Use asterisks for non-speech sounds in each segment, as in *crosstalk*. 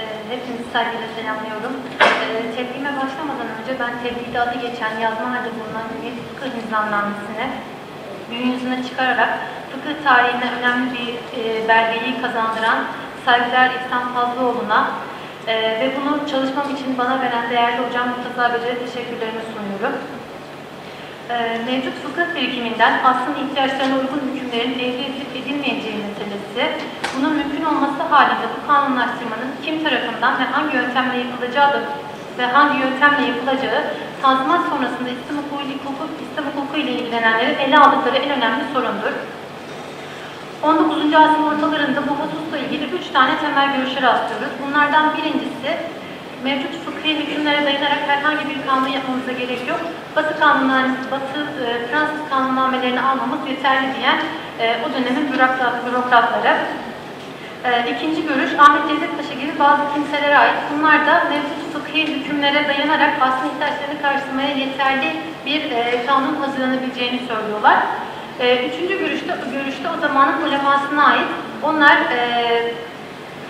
Ee, Hepinizi saygıyla selamlıyorum. Ee, Tebliğime başlamadan önce ben tebliğde adı geçen yazma halde bulunan Ümit Fıkıh Nizamnamesi'ne gün yüzüne çıkararak fıkıh tarihine önemli bir e, kazandıran saygıdeğer İhsan Fazlıoğlu'na e, ve bunu çalışmam için bana veren değerli hocam Murtaza Böce'ye teşekkürlerimi sunuyorum. Ee, mevcut fıkıh birikiminden aslın ihtiyaçlarına uygun hükümlerin elde edilip edilmeyeceği meselesi, bunun mümkün olması halinde bu kanunlaştırmanın kim tarafından ve hangi yöntemle yapılacağı da ve hangi yöntemle yapılacağı tanzimat sonrasında İslam hukuku, hukuk, İslam hukuku ile ilgilenenlerin ele aldıkları en önemli sorundur. 19. asır ortalarında bu hususla ilgili üç tane temel görüşe rastlıyoruz. Bunlardan birincisi, mevcut fıkhi hükümlere dayanarak herhangi bir kanun yapmamıza gerek yok. Batı kanunlarını, Batı e, Fransız kanunnamelerini almamız yeterli diyen e, o dönemin bürokrat, bürokratları. E, ikinci görüş, Ahmet Cevdet Paşa gibi bazı kimselere ait. Bunlar da mevcut fıkhi hükümlere dayanarak aslında ihtiyaçlarını karşılamaya yeterli bir e, kanun hazırlanabileceğini söylüyorlar. E, üçüncü görüşte, görüşte o zamanın ulemasına ait. Onlar e,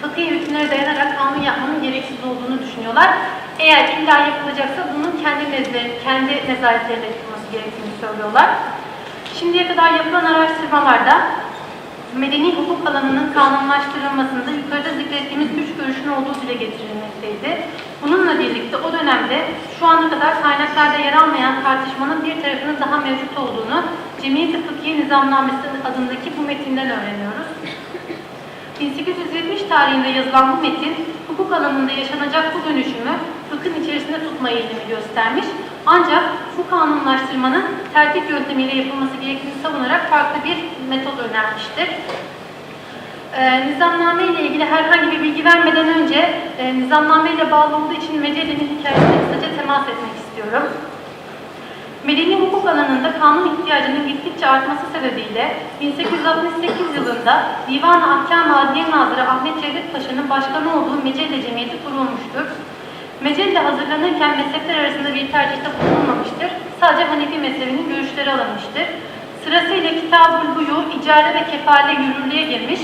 fıkhi hükümlere dayanarak kanun yapmanın gereksiz olduğunu düşünüyorlar. Eğer illa yapılacaksa bunun kendi nezleri, kendi nezaretlerinde yapılması gerektiğini söylüyorlar. Şimdiye kadar yapılan araştırmalarda medeni hukuk alanının kanunlaştırılmasında yukarıda zikrettiğimiz üç görüşün olduğu dile getirilmekteydi. Bununla birlikte o dönemde şu ana kadar kaynaklarda yer almayan tartışmanın bir tarafının daha mevcut olduğunu Cemiyet-i Fıkhiye Nizamnamesi adındaki bu metinden öğreniyoruz. 1870 tarihinde yazılan bu metin, hukuk alanında yaşanacak bu dönüşümü fıkhın içerisinde tutma eğilimi göstermiş. Ancak bu kanunlaştırmanın tertip yöntemiyle yapılması gerektiğini savunarak farklı bir metot önermiştir. Ee, nizamname ile ilgili herhangi bir bilgi vermeden önce e, nizamname ile bağlı olduğu için Meceli'nin hikayesine kısaca temas etmek istiyorum. Medeni hukuk alanında kanun ihtiyacının gittikçe artması sebebiyle 1868 yılında Divan-ı Ahkam-ı Adliye Nazırı Ahmet Cevdet Paşa'nın başkanı olduğu Mecelle Cemiyeti kurulmuştur. Mecelle hazırlanırken mezhepler arasında bir tercihte bulunmamıştır. Sadece Hanefi mezhebinin görüşleri alınmıştır. Sırasıyla Kitab-ül Buyu, İcare ve Kefale yürürlüğe girmiş.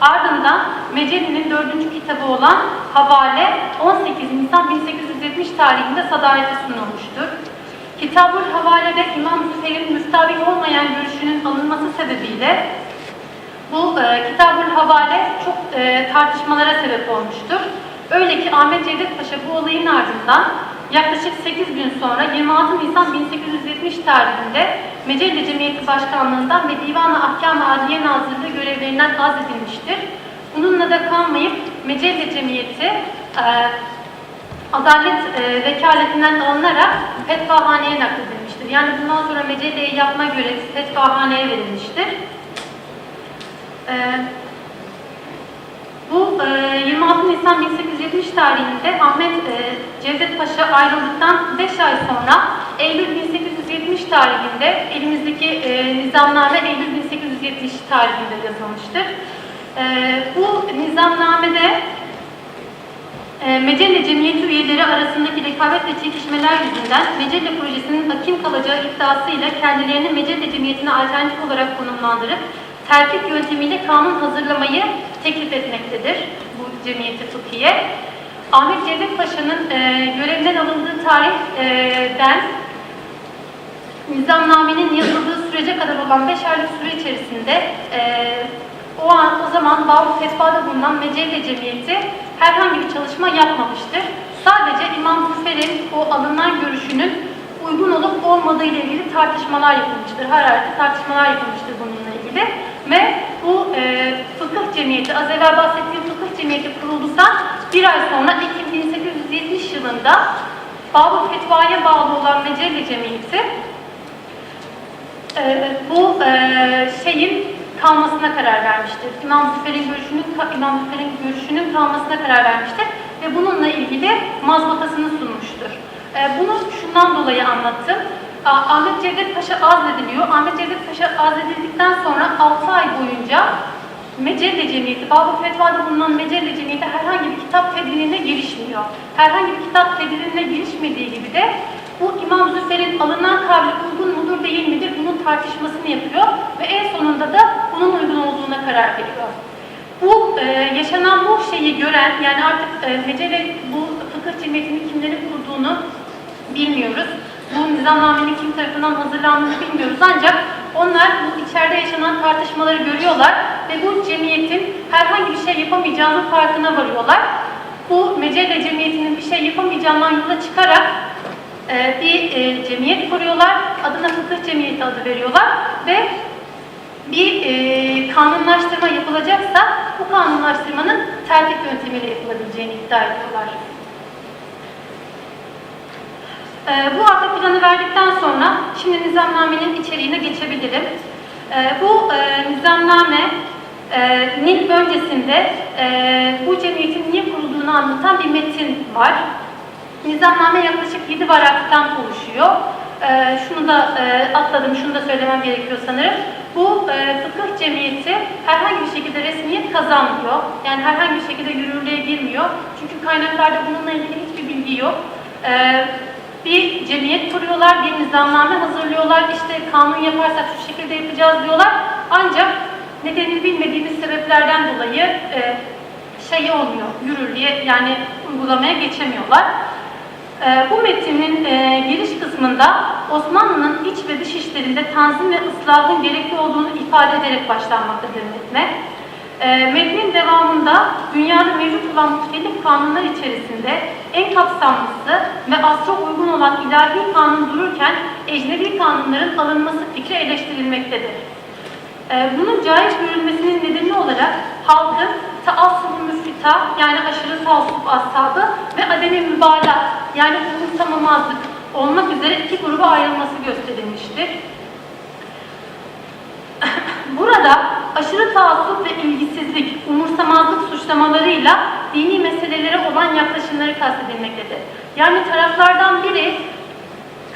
Ardından Mecelli'nin dördüncü kitabı olan Havale 18 Nisan 1870 tarihinde sadayete sunulmuştur. Kitab-ül Havale'de İmam Züfer'in müstavi olmayan görüşünün alınması sebebiyle bu e, Kitab-ül Havale çok e, tartışmalara sebep olmuştur. Öyle ki Ahmet Cevdet Paşa bu olayın ardından yaklaşık 8 gün sonra 26 Nisan 1870 tarihinde Mecelle Cemiyeti Başkanlığından ve Divan-ı Ahkam-ı Adliye Nazırlığı görevlerinden azledilmiştir. Bununla da kalmayıp Mecelle Cemiyeti e, adalet e, vekaletinden alınarak fetvahaneye nakledilmiştir. Yani bundan sonra mecelleyi yapma görevi fetvahaneye verilmiştir. E, bu e, 26 Nisan 1870 tarihinde Ahmet e, Cevdet Paşa ayrıldıktan 5 ay sonra Eylül 1870 tarihinde elimizdeki e, nizamname Eylül 1870 tarihinde yazılmıştır. E, bu nizamnamede Mecelle Cemiyeti üyeleri arasındaki rekabet ve çekişmeler yüzünden Mecelle projesinin akim kalacağı iddiasıyla kendilerini Mecelle Cemiyeti'ne alternatif olarak konumlandırıp tertip yöntemiyle kanun hazırlamayı teklif etmektedir bu cemiyeti fıkhiye. Ahmet Cevdet Paşa'nın e, görevden alındığı tarihten nizamnamenin yazıldığı sürece kadar olan 5 aylık süre içerisinde e, o an o zaman Bağlı Fetva'da bulunan Mecelle Cemiyeti herhangi bir çalışma yapmamıştır. Sadece İmam Züfer'in o alınan görüşünün uygun olup olmadığı ile ilgili tartışmalar yapılmıştır. Hararetli tartışmalar yapılmıştır bununla ilgili. Ve bu e, fıkıh cemiyeti, az evvel bahsettiğim fıkıh cemiyeti kurulduktan bir ay sonra Ekim 1870 yılında Babı Fetva'ya bağlı olan Mecelle Cemiyeti e, bu e, şeyin kalmasına karar vermiştir. İmam Züfer'in görüşünün, İmam Züfer'in görüşünün kalmasına karar vermiştir ve bununla ilgili mazbatasını sunmuştur. E, bunu şundan dolayı anlattım. Ahmet Cevdet Paşa azlediliyor. Ahmet Cevdet Paşa azledildikten sonra 6 ay boyunca Mecelle Cemiyeti, Babı Fetva'da bulunan Mecelle Cemiyeti herhangi bir kitap tedbirine girişmiyor. Herhangi bir kitap tedbirine girişmediği gibi de bu İmam Züfer'in alınan kavli uygun mudur değil midir bunun tartışmasını yapıyor ve en sonunda da bunun uygun olduğuna karar veriyor. Bu e, yaşanan bu şeyi gören, yani artık e, Mecele bu fıkıh cemiyetini kimlerin kurduğunu bilmiyoruz. Bu nizamnamenin kim tarafından hazırlandığını bilmiyoruz. Ancak onlar bu içeride yaşanan tartışmaları görüyorlar ve bu cemiyetin herhangi bir şey yapamayacağının farkına varıyorlar. Bu Mecelle cemiyetinin bir şey yapamayacağından yola çıkarak e, bir e, cemiyet kuruyorlar. Adına fıkıh cemiyeti adı veriyorlar ve bir e, kanunlaştırma yapılacaksa bu kanunlaştırmanın tertip yöntemiyle yapılabileceğini iddia ediyorlar. E, bu arka planı verdikten sonra şimdi nizamnamenin içeriğine geçebilirim. E, bu e, nizamnamenin öncesinde e, bu cemiyetin niye kurulduğunu anlatan bir metin var. Nizamname yaklaşık 7 varaktan oluşuyor. Ee, şunu da e, atladım, şunu da söylemem gerekiyor sanırım. Bu e, fıkıh cemiyeti herhangi bir şekilde resmiyet kazanmıyor. Yani herhangi bir şekilde yürürlüğe girmiyor. Çünkü kaynaklarda bununla ilgili hiçbir bilgi yok. Ee, bir cemiyet kuruyorlar, bir nizamname hazırlıyorlar. İşte kanun yaparsak şu şekilde yapacağız diyorlar. Ancak nedenini bilmediğimiz sebeplerden dolayı e, şey olmuyor, yürürlüğe yani uygulamaya geçemiyorlar. Ee, bu metinin e, giriş kısmında Osmanlı'nın iç ve dış işlerinde tanzim ve ıslahın gerekli olduğunu ifade ederek başlanmaktadır metne. E, metnin devamında dünyada mevcut olan muhtelif kanunlar içerisinde en kapsamlısı ve asra uygun olan ilahi kanun dururken ecnebi kanunların alınması fikri eleştirilmektedir. Ee, Bunun caiz görülmesinin nedeni olarak halkın taassubu müfrita yani aşırı taassup ashabı ve ademi yani umursamamazlık olmak üzere iki gruba ayrılması gösterilmiştir. *laughs* Burada aşırı taassup ve ilgisizlik, umursamazlık suçlamalarıyla dini meselelere olan yaklaşımları kastedilmektedir. Yani taraflardan biri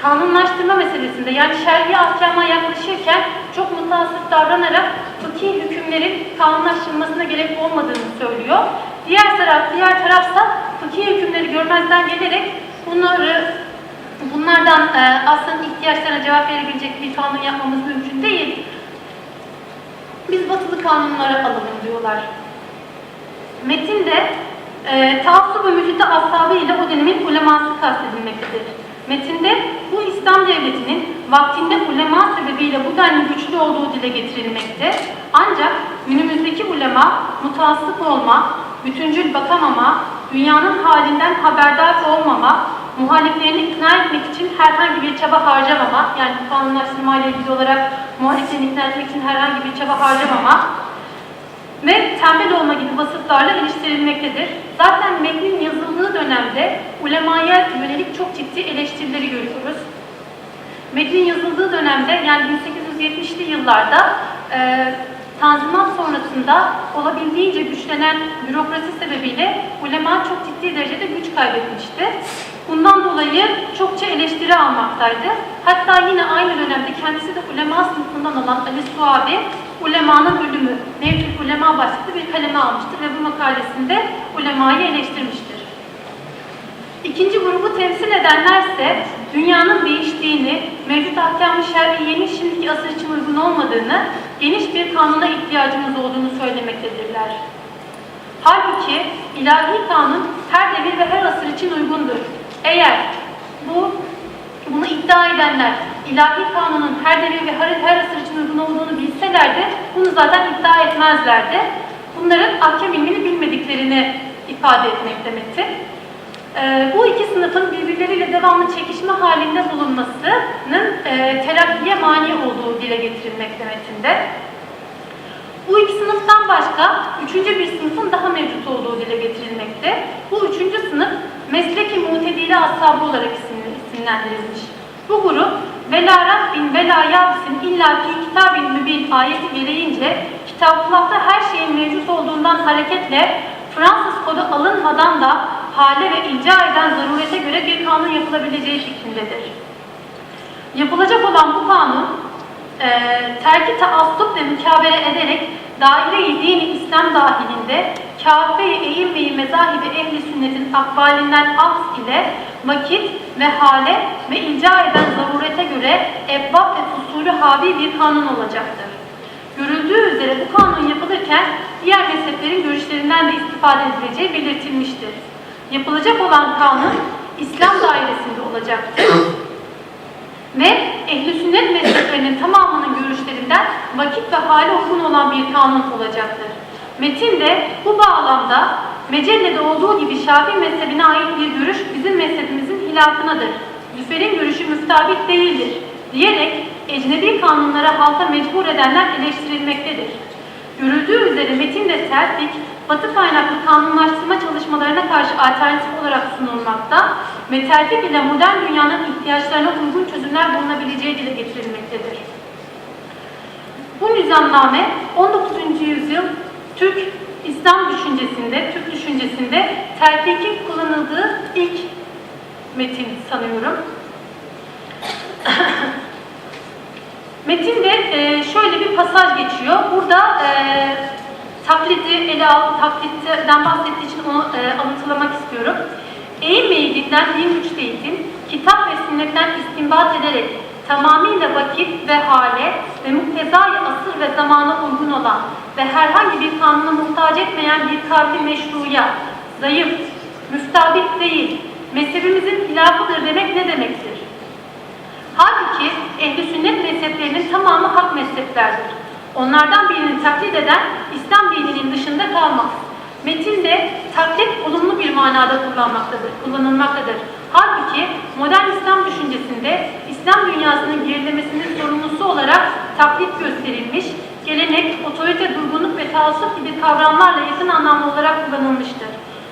kanunlaştırma meselesinde yani şer'i ahkama yaklaşırken çok mutasip davranarak fıkhi hükümlerin kanunlaştırılmasına gerek olmadığını söylüyor. Diğer taraf, diğer tarafsa fıkhi hükümleri görmezden gelerek bunları bunlardan e, aslında ihtiyaçlarına cevap verebilecek bir kanun yapmamız mümkün değil. Biz batılı kanunlara alalım diyorlar. Metinde e, taassup ve müfite ashabı ile o dönemin uleması kastedilmektedir. Metinde bu İslam devletinin vaktinde ulema sebebiyle bu denli güçlü olduğu dile getirilmekte. Ancak günümüzdeki ulema mutasip olma, bütüncül bakamama, dünyanın halinden haberdar olmama, muhaliflerini ikna etmek için herhangi bir çaba harcamama, yani bu kanunlaştırma ile ilgili olarak muhaliflerini ikna etmek için herhangi bir çaba harcamama, ve tembel olma gibi vasıflarla iliştirilmektedir. Zaten metnin yazıldığı dönemde ulemaya çok ciddi eleştirileri görüyoruz. Metnin yazıldığı dönemde yani 1870'li yıllarda e, Tanzimat sonrasında olabildiğince güçlenen bürokrasi sebebiyle ulema çok ciddi derecede güç kaybetmişti. Bundan dolayı çokça eleştiri almaktaydı. Hatta yine aynı dönemde kendisi de ulema sınıfından olan Ali Suabi, ulemanın ölümü, Nevkül Ulema başlıklı bir kaleme almıştır ve bu makalesinde ulemayı eleştirmiştir. İkinci grubu temsil edenlerse dünyanın değiştiğini, mevcut ahkam-ı şer'iyenin şimdiki asır için uygun olmadığını, geniş bir kanuna ihtiyacımız olduğunu söylemektedirler. Halbuki ilahi kanun her devir ve her asır için uygundur. Eğer bu bunu iddia edenler ilahi kanunun her devir ve her, her asır için uygun olduğunu bilselerdi bunu zaten iddia etmezlerdi. Bunların ahkam ilmini bilmediklerini ifade etmekte metin. Ee, bu iki sınıfın birbirleriyle devamlı çekişme halinde bulunmasının e, terakkiye mani olduğu dile getirilmekte metinde. Bu iki sınıftan başka üçüncü bir sınıfın daha mevcut olduğu dile getirilmekte. Bu üçüncü sınıf mesleki mutedili ashabı olarak isimlendirilmiş. Bu grup Vela Rabbin Vela Yabsin illa fi kitabin mübin ayeti gereğince kitaplahta her şeyin mevcut olduğundan hareketle Fransız kodu alınmadan da hale ve icra eden zarurete göre bir kanun yapılabileceği fikrindedir. Yapılacak olan bu kanun e, terki taassup ve mükabele ederek daire-i dini İslam dahilinde kâfe-i eğim-i mezahibi ehli sünnetin akbalinden aks ile vakit ve hale ve icra eden zarurete göre ebbab ve fusulü habi bir kanun olacaktır. Görüldüğü üzere bu kanun yapılırken diğer mezheplerin görüşlerinden de istifade edileceği belirtilmiştir. Yapılacak olan kanun İslam dairesinde olacaktır *coughs* ve ehli sünnet mezheplerinin tamamının görüşlerinden vakit ve hale uygun olan bir kanun olacaktır. Metin de bu bağlamda Mecelle'de olduğu gibi Şafii mezhebine ait bir görüş bizim mezhebimizin hilafınadır. Züfer'in görüşü müstabik değildir diyerek ecnebi kanunlara halka mecbur edenler eleştirilmektedir. Görüldüğü üzere metinde tertip, batı kaynaklı kanunlaştırma çalışmalarına karşı alternatif olarak sunulmakta ve tertip ile modern dünyanın ihtiyaçlarına uygun çözümler bulunabileceği dile getirilmektedir. Bu nizamname 19. yüzyıl Türk İslam düşüncesinde, Türk düşüncesinde tertikin kullanıldığı ilk metin sanıyorum. *coughs* Metinde e, şöyle bir pasaj geçiyor. Burada e, taklidi ele al, taklitten bahsettiği için onu e, alıntılamak istiyorum. Eğilmeyi dinden din güç eğitim, kitap ve sünnetten istinbat ederek tamamıyla vakit ve hale ve muktezai asır ve zamana uygun olan ve herhangi bir kanuna muhtaç etmeyen bir kavli meşruya, zayıf, müstabik değil, mezhebimizin hilafıdır demek ne demektir? Halbuki ehli sünnet mezheplerinin tamamı hak mezheplerdir. Onlardan birini taklit eden İslam dininin dışında kalmaz. Metinde taklit olumlu bir manada kullanmaktadır, kullanılmaktadır. Halbuki modern İslam düşüncesinde İslam dünyasının gerilemesinin sorumlusu olarak taklit gösterilmiş, gelenek, otorite, durgunluk ve taassup gibi kavramlarla yakın anlamlı olarak kullanılmıştır.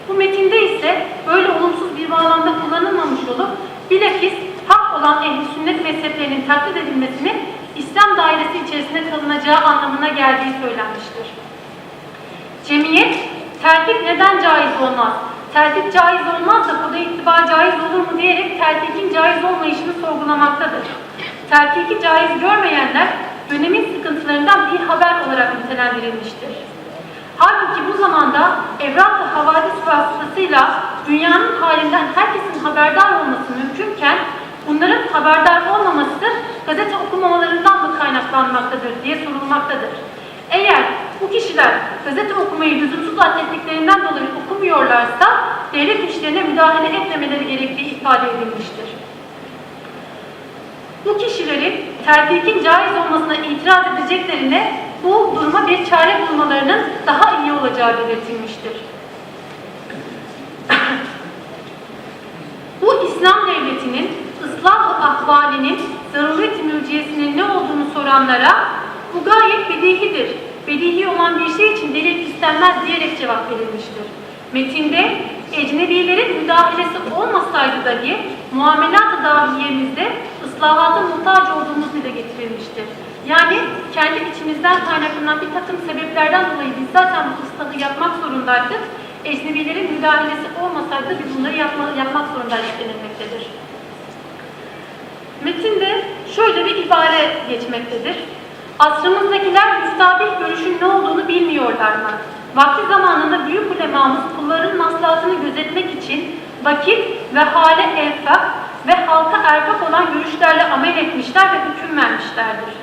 Bu metinde ise böyle olumsuz bir bağlamda kullanılmamış olup bilakis hak olan ehli sünnet mezheplerinin taklit edilmesinin İslam dairesi içerisinde kalınacağı anlamına geldiği söylenmiştir. Cemiyet, tertip neden caiz olmaz? Tertip caiz olmaz da koda ittiba caiz olur mu diyerek tertipin caiz olmayışını sorgulamaktadır. Tertipi caiz görmeyenler dönemin sıkıntılarından bir haber olarak nitelendirilmiştir. Halbuki bu zamanda evrak ve havadis vasıtasıyla dünyanın halinden herkesin haberdar olması mümkünken bunların haberdar olmaması gazete okumamalarından mı kaynaklanmaktadır diye sorulmaktadır. Eğer bu kişiler gazete okumayı lüzumsuz atletliklerinden dolayı okumuyorlarsa devlet işlerine müdahale etmemeleri gerektiği ifade edilmiştir. Bu kişilerin tertikin caiz olmasına itiraz edeceklerine bu duruma bir çare bulmalarının daha iyi olacağı belirtilmiştir. bu İslam devletinin ıslah ahvalinin zaruret mürciyesinin ne olduğunu soranlara bu gayet bedihidir. Bedihi olan bir şey için delil istenmez diyerek cevap verilmiştir. Metinde ecnebilerin müdahalesi olmasaydı dahi muamelat-ı dahiyemizde ıslahata muhtaç olduğumuz dile getirilmiştir. Yani kendi içimizden kaynaklanan bir takım sebeplerden dolayı biz zaten bu ıslahı yapmak zorundaydık. Ecnebilerin müdahalesi olmasaydı biz bunları yapma, yapmak zorundaydık denilmektedir. Metinde şöyle bir ibare geçmektedir. Asrımızdakiler müstabik görüşün ne olduğunu bilmiyorlar mı? Vakti zamanında büyük ulemamız kulların maslahatını gözetmek için vakit ve hale enfak ve halka erkak olan görüşlerle amel etmişler ve hüküm vermişlerdir.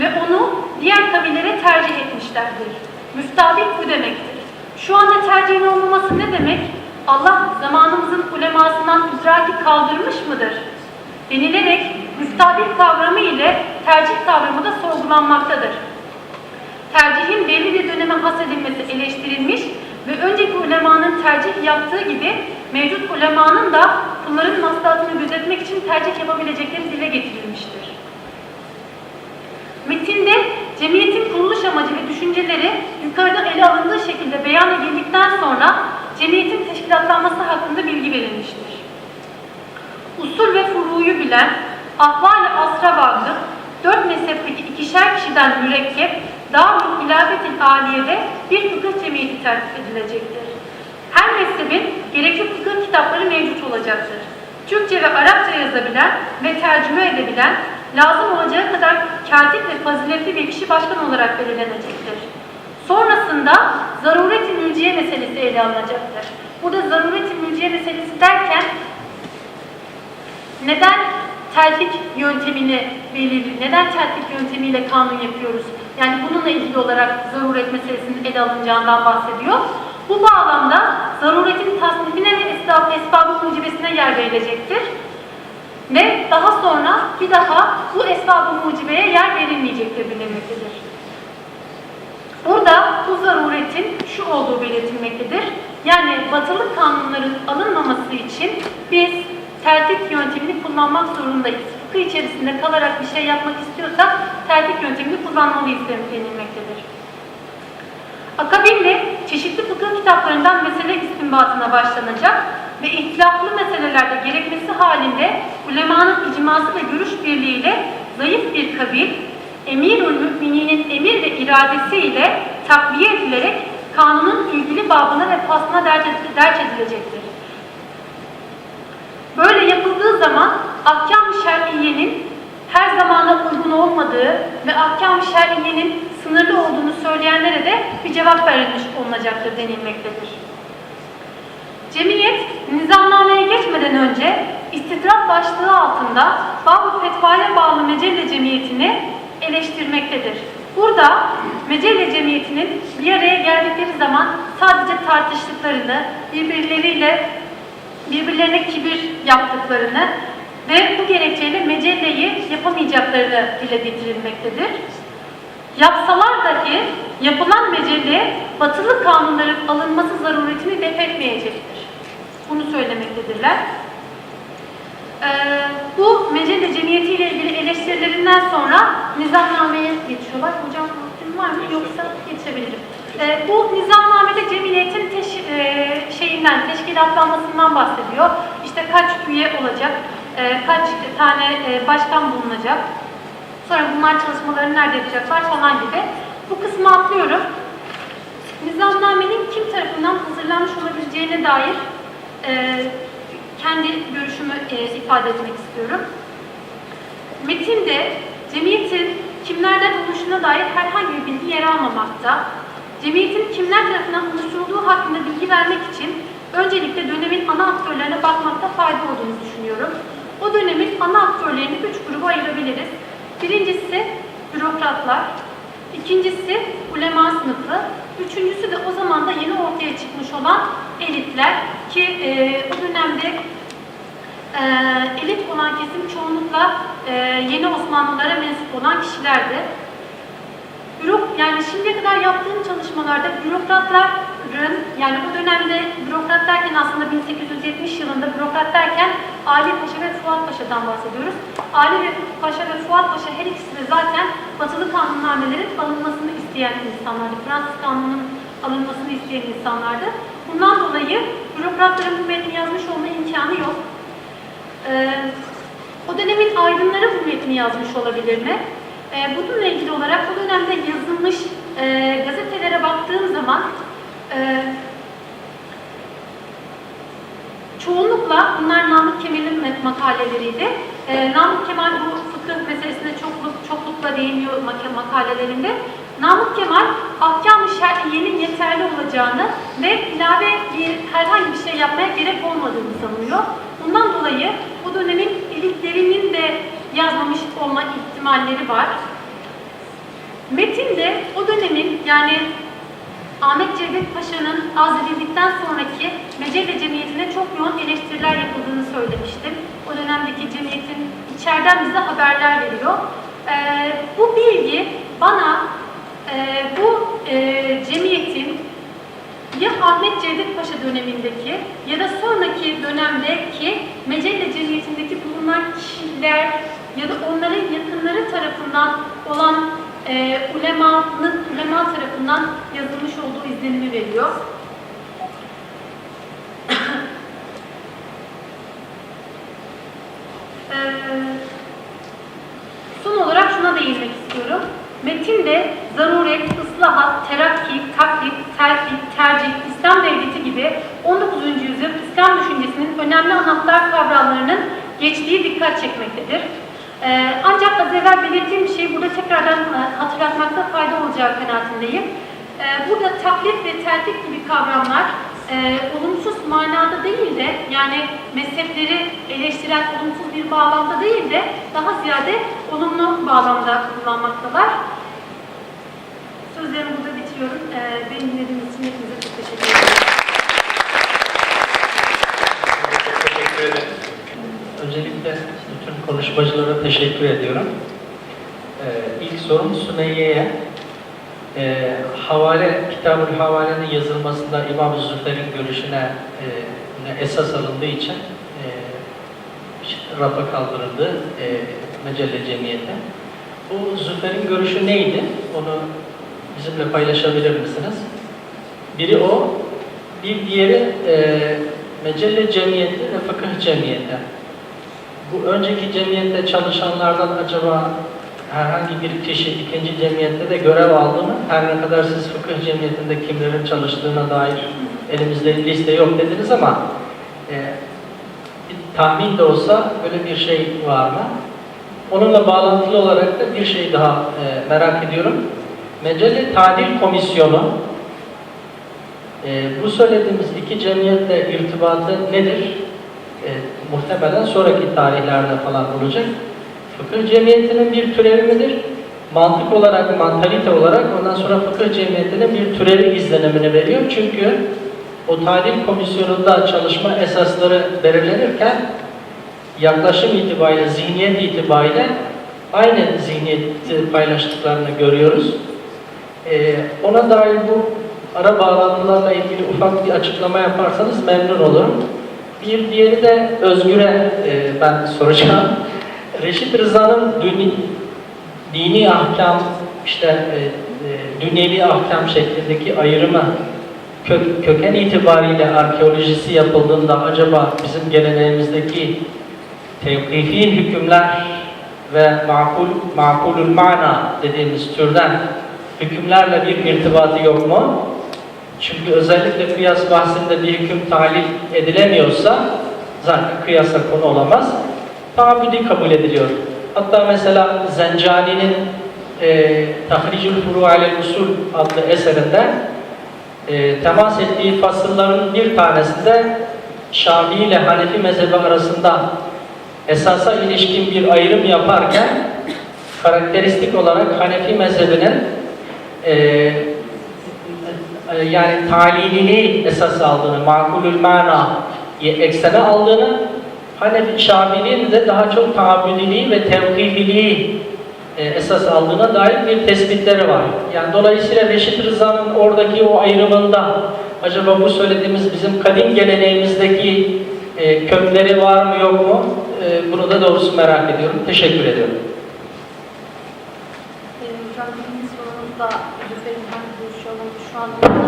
Ve onu diğer kabillere tercih etmişlerdir. Müstabik bu demektir. Şu anda tercihin olmaması ne demek? Allah zamanımızın ulemasından idraki kaldırmış mıdır? Denilerek müstabik kavramı ile tercih kavramı da sorgulanmaktadır. Tercihin belli bir döneme hasedilmesi eleştirilmiş ve önceki ulemanın tercih yaptığı gibi mevcut ulemanın da kulların maslahatını gözetmek için tercih yapabilecekleri dile getirilmiştir. Metinde cemiyetin kuruluş amacı ve düşünceleri yukarıda ele alındığı şekilde beyan edildikten sonra cemiyetin teşkilatlanması hakkında bilgi verilmiştir. Usul ve furuyu bilen, ahval-i asra bağlı, dört mezhepteki ikişer kişiden mürekkep, Darül İlafet-i Aliye'de bir fıkıh cemiyeti tertip edilecektir. Her mezhebin gerekli fıkıh kitapları mevcut olacaktır. Türkçe ve Arapça yazabilen ve tercüme edebilen, lazım olacağı kadar katip ve faziletli bir kişi başkan olarak belirlenecektir. Sonrasında zaruret-i mülciye meselesi ele alınacaktır. Burada zaruret-i mülciye meselesi derken neden telkik yöntemini belirli, neden telkik yöntemiyle kanun yapıyoruz? Yani bununla ilgili olarak zaruret meselesinin ele alınacağından bahsediyor. Bu bağlamda zaruretin tasnifine ve esbab, esbab-ı mucibesine yer verilecektir. Ve daha sonra bir daha bu esbab-ı mucibeye yer verilmeyecektir bilinmektedir. Burada bu zaruretin şu olduğu belirtilmektedir. Yani batılı kanunların alınmaması için biz tertip yöntemini kullanmak zorundayız. Fıkıh içerisinde kalarak bir şey yapmak istiyorsak tertip yöntemini kullanmalıyız denilmektedir. Akabinde çeşitli fıkıh kitaplarından mesele istinbatına başlanacak ve ihtilaflı meselelerde gerekmesi halinde ulemanın icması ve görüş birliğiyle zayıf bir kabil, emirül mümininin emir ve iradesiyle takviye edilerek kanunun ilgili babına ve derc derc edilecektir. Böyle yapıldığı zaman ahkam-ı şer'iyenin her zamana uygun olmadığı ve ahkam-ı şer'iyenin sınırlı olduğunu söyleyenlere de bir cevap verilmiş olunacaktır denilmektedir. Cemiyet, nizamnameye geçmeden önce istidrak başlığı altında Bab-ı Fetva'ya bağlı Mecelle Cemiyeti'ni eleştirmektedir. Burada Mecelle Cemiyeti'nin bir araya geldikleri zaman sadece tartıştıklarını, birbirleriyle birbirlerine kibir yaptıklarını ve bu gerekçeyle mecelleyi yapamayacaklarını dile getirilmektedir. Yapsalar dahi yapılan mecelle batılı kanunların alınması zaruretini def etmeyecektir. Bunu söylemektedirler. Ee, bu mecelle cemiyeti ile ilgili eleştirilerinden sonra nizamnameye geçiyorlar. Hocam vaktim var mı? Yoksa geçebilirim. Ee, bu nizamnamede cemiyetin teş, e, şeyinden, teşkilatlanmasından bahsediyor. İşte kaç üye olacak, e, kaç tane e, başkan bulunacak, sonra bunlar çalışmalarını nerede yapacaklar falan gibi. Bu kısmı atlıyorum. Nizamnamenin kim tarafından hazırlanmış olabileceğine dair kendi görüşümü ifade etmek istiyorum. Metinde cemiyetin kimlerden oluşuna dair herhangi bir bilgi yer almamakta. Cemiyetin kimler tarafından oluşturulduğu hakkında bilgi vermek için öncelikle dönemin ana aktörlerine bakmakta fayda olduğunu düşünüyorum. O dönemin ana aktörlerini üç gruba ayırabiliriz. Birincisi bürokratlar, ikincisi ulema sınıfı, üçüncüsü de o zaman da yeni ortaya çıkmış olan elitler ki e, o dönemde e, elit olan kesim çoğunlukla e, yeni Osmanlılara mensup olan kişilerdi. Yani şimdiye kadar yaptığım çalışmalarda bürokratların, yani o dönemde bürokrat derken aslında 1870 yılında bürokrat derken Ali Paşa ve Fuat Paşa'dan bahsediyoruz. Ali Paşa ve Fuat Paşa her ikisi de zaten batılı kanunnamelerin alınmasını isteyen insanlardı. Fransız kanununun alınmasını isteyen insanlardı. Bundan dolayı bürokratların bu metni yazmış olma imkanı yok. Ee, o dönemin aydınları bu metni yazmış olabilir mi? Ee, bununla ilgili olarak o dönemde yazılmış e, gazetelere baktığım zaman e, çoğunlukla bunlar Namık Kemal'in makaleleriydi. E, Namık Kemal bu fıkıh meselesine çokluk, çoklukla değiniyor mak- makalelerinde. Namık Kemal ahkam-ı şer'iyenin yeterli olacağını ve ilave bir herhangi bir şey yapmaya gerek olmadığını savunuyor. Bundan dolayı bu dönemin elitlerinin de yazmamış olma ihtimalleri var. Metinde o dönemin yani Ahmet Cevdet Paşa'nın azledildikten sonraki Mecelle Cemiyeti'ne çok yoğun eleştiriler yapıldığını söylemiştim. O dönemdeki cemiyetin içeriden bize haberler veriyor. Ee, bu bilgi bana e, bu e, cemiyetin ya Ahmet Cevdet Paşa dönemindeki ya da sonraki dönemdeki Mecelle Cemiyeti'ndeki bulunan kişiler ya da onların yakınları tarafından olan e, ulemanın, ulema tarafından yazılmış olduğu izlenimi veriyor. *coughs* e, son olarak şuna değinmek istiyorum. Metinde zaruret, ıslahat, terakki, taklit, telkik, tercih, İslam devleti gibi 19. yüzyıl İslam düşüncesinin önemli anahtar kavramlarının geçtiği dikkat çekmektedir. Ee, ancak az evvel belirttiğim şeyi burada tekrardan e, hatırlatmakta fayda olacağı kanaatindeyim. Ee, burada taklit ve telkik gibi kavramlar e, olumsuz manada değil de yani mezhepleri eleştiren olumsuz bir bağlamda değil de daha ziyade olumlu bağlamda kullanmaktalar. Sözlerimi burada bitiriyorum. Ee, beni dinlediğiniz için hepinize çok teşekkür ederim. Çok teşekkür ederim. Öncelikle bütün konuşmacılara teşekkür ediyorum. Ee, ilk sorum Sümeyye'ye. Ee, havale, Kitab-ül Havale'nin yazılmasında İmam-ı Züfer'in görüşüne e, esas alındığı için e, işte rafa kaldırıldı e, Mecelle Cemiyeti. Bu Züfer'in görüşü neydi? Onu bizimle paylaşabilir misiniz? Biri o, bir diğeri e, Mecelle Cemiyeti ve Fıkıh Cemiyeti. Bu önceki cemiyette çalışanlardan acaba herhangi bir kişi ikinci cemiyette de görev aldı mı? Her ne kadar siz fıkıh cemiyetinde kimlerin çalıştığına dair elimizde liste yok dediniz ama e, bir tahmin de olsa böyle bir şey var mı? Onunla bağlantılı olarak da bir şey daha e, merak ediyorum. Mecelle Tadil Komisyonu e, bu söylediğimiz iki cemiyetle irtibatı nedir? Muhtemelen sonraki tarihlerde falan olacak. Fıkıh cemiyetinin bir türevi midir? Mantık olarak, mantalite olarak ondan sonra fıkıh cemiyetinin bir türevi izlenimini veriyor. Çünkü o tadil komisyonunda çalışma esasları belirlenirken yaklaşım itibariyle, zihniyet itibariyle aynı zihniyeti paylaştıklarını görüyoruz. Ee, ona dair bu ara bağlantılarla ilgili ufak bir açıklama yaparsanız memnun olurum. Bir diğeri de Özgür'e e, ben soracağım. Reşit Rıza'nın dini, dini ahkam, işte e, e, dünyevi ahkam şeklindeki ayrımı kök, köken itibariyle arkeolojisi yapıldığında acaba bizim geleneğimizdeki tevkifi hükümler ve makul, makulül mana dediğimiz türden hükümlerle bir irtibatı yok mu? Çünkü özellikle kıyas bahsinde bir hüküm tahlil edilemiyorsa zaten kıyasa konu olamaz. Tabidi kabul ediliyor. Hatta mesela Zencani'nin e, Tahricül Furu Usul adlı eserinde e, temas ettiği fasılların bir tanesinde Şafii ile Hanefi mezhebi arasında esasa ilişkin bir ayrım yaparken karakteristik olarak Hanefi mezhebinin e, yani talilini esas aldığını, makulül mana eksene aldığını, Hanefi Şafii'nin de daha çok tahammüliliği ve tevkifiliği e, esas aldığına dair bir tespitleri var. Yani dolayısıyla Reşit Rıza'nın oradaki o ayrımında acaba bu söylediğimiz bizim kadim geleneğimizdeki e, kökleri var mı yok mu? E, bunu da doğrusu merak ediyorum. Teşekkür ediyorum. Ee, hocam sorunuzda Züfer'in görüş yolunu şu an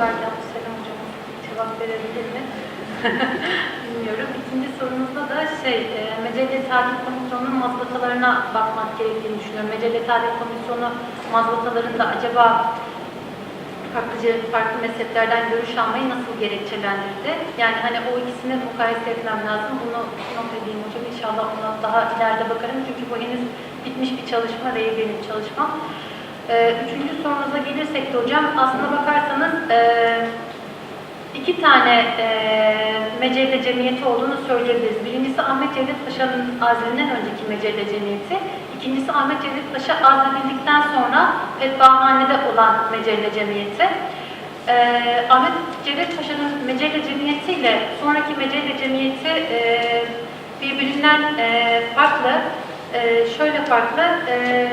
belki Abdüselam hocam cevap verebilir mi? *laughs* Bilmiyorum. İkinci sorunuzda da şey, e, Mecelle Tadil Komisyonu'nun mazbatalarına bakmak gerektiğini düşünüyorum. Mecelle Tadil Komisyonu mazbatalarında acaba farklı, farklı mezheplerden görüş almayı nasıl gerekçelendirdi? Yani hani o ikisini mukayese etmem lazım. Bunu not edeyim hocam. İnşallah ona daha ileride bakarım. Çünkü bu henüz bitmiş bir çalışma değil benim çalışmam. Ee, üçüncü sorunuza gelirsek de hocam aslına bakarsanız e, iki tane e, Mecelle Cemiyeti olduğunu söyleyebiliriz. Birincisi Ahmet Cevdet Paşa'nın azlinden önceki Mecelle Cemiyeti. İkincisi Ahmet Cevdet Paşa azledildikten sonra Fetvahane'de olan Mecelle Cemiyeti. Ee, Ahmet Cevdet Paşa'nın Mecelle Cemiyeti ile sonraki Mecelle Cemiyeti e, birbirinden e, farklı. E, şöyle farklı. E,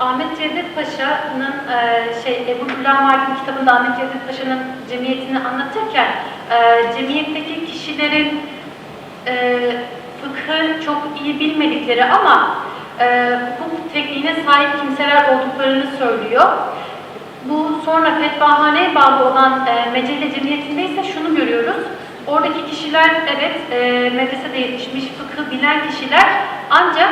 Ahmet Cevdet Paşa'nın e, şey Ebu Gülhan Mardin kitabında Ahmet Cevdet Paşa'nın cemiyetini anlatırken e, cemiyetteki kişilerin e, fıkhı çok iyi bilmedikleri ama e, hukuk tekniğine sahip kimseler olduklarını söylüyor. Bu sonra fetvahaneye bağlı olan e, Mecelle Cemiyeti'nde ise şunu görüyoruz. Oradaki kişiler evet e, medresede yetişmiş fıkhı bilen kişiler ancak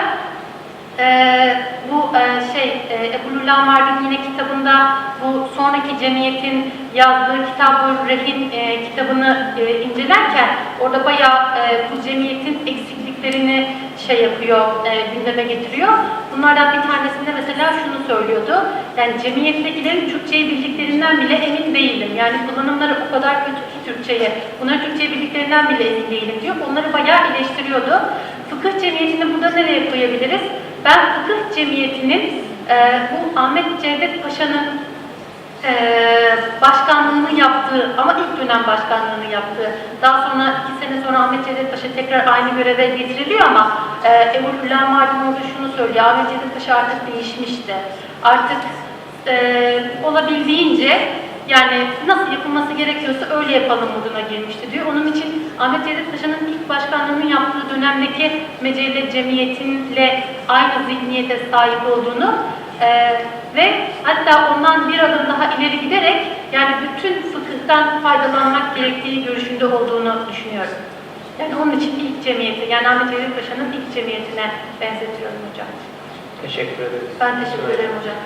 e, bu e, şey e, Ebu Lula Mardin yine kitabında bu sonraki cemiyetin yazdığı Kitab-ı Rehin e, kitabını e, incelerken orada bayağı e, bu cemiyetin eksikliklerini şey yapıyor, e, gündeme getiriyor. Bunlardan bir tanesinde mesela şunu söylüyordu. Yani cemiyettekilerin Türkçeyi bildiklerinden bile emin değilim. Yani kullanımları o kadar kötü ki Türkçe'ye. Bunları Türkçeyi bildikleri bile emin değilim diyor. Onları bayağı eleştiriyordu. Fıkıh cemiyetini burada nereye koyabiliriz? Ben fıkıh cemiyetinin Ee, bu Ahmet Cevdet Paşa'nın ee, başkanlığını yaptığı ama ilk dönem başkanlığını yaptığı daha sonra iki sene sonra Ahmet Cevdet Paşa tekrar aynı göreve getiriliyor ama e, Ebu'l-Ula Mardin orada şunu söylüyor Ahmet Cevdet Paşa artık değişmişti artık e, olabildiğince yani nasıl yapılması gerekiyorsa öyle yapalım moduna girmişti diyor. Onun için Ahmet Cevdet Paşa'nın ilk başkanlığını yaptığı dönemdeki Mecelle Cemiyeti'nle aynı zihniyete sahip olduğunu e, ve hatta ondan bir adım daha ileri giderek yani bütün fıkıhtan faydalanmak gerektiği görüşünde olduğunu düşünüyorum. Yani onun için ilk cemiyeti, yani Ahmet Cevdet Paşa'nın ilk cemiyetine benzetiyorum hocam. Teşekkür ederiz. Ben teşekkür ederim hocam.